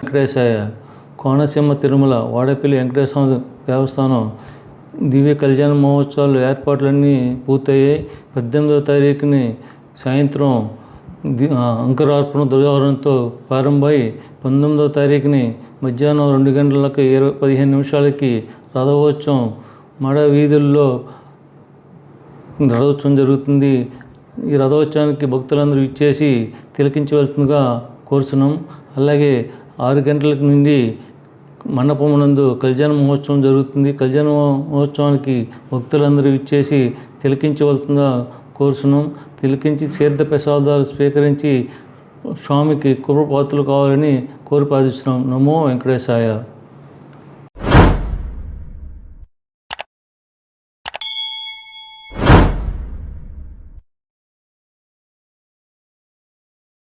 వెంకటేశాయ కోనసీమ తిరుమల వాడపల్లి వెంకటేశ్వర దేవస్థానం దివ్య కళ్యాణ మహోత్సవాలు ఏర్పాట్లన్నీ పూర్తయ్యాయి. పద్దెనిమిదవ తారీఖుని సాయంత్రం అంకురార్పణ ధ్వజావరణతో ప్రారంభమై పంతొమ్మిదవ తారీఖుని మధ్యాహ్నం రెండు గంటలకు ఇరవై పదిహేను నిమిషాలకి రథోత్సవం మడ వీధుల్లో రథోత్సవం జరుగుతుంది. ఈ రథోత్సవానికి భక్తులందరూ ఇచ్చేసి తిలకించవలసిందిగా కోరుచున్నాం. అలాగే ఆరు గంటల నుండి మండపం నందు కళ్యాణ మహోత్సవం జరుగుతుంది. కళ్యాణ మహోత్సవానికి భక్తులందరూ ఇచ్చేసి తిలకించవలసిందిగా కోరుచున్నాం. తిలకించి శీర్థ ప్రసాదాలు స్వీకరించి స్వామికి కృపపాత్రలు కావాలని కోరి ప్రార్థిస్తున్నాం. నమో వెంకటేశాయ.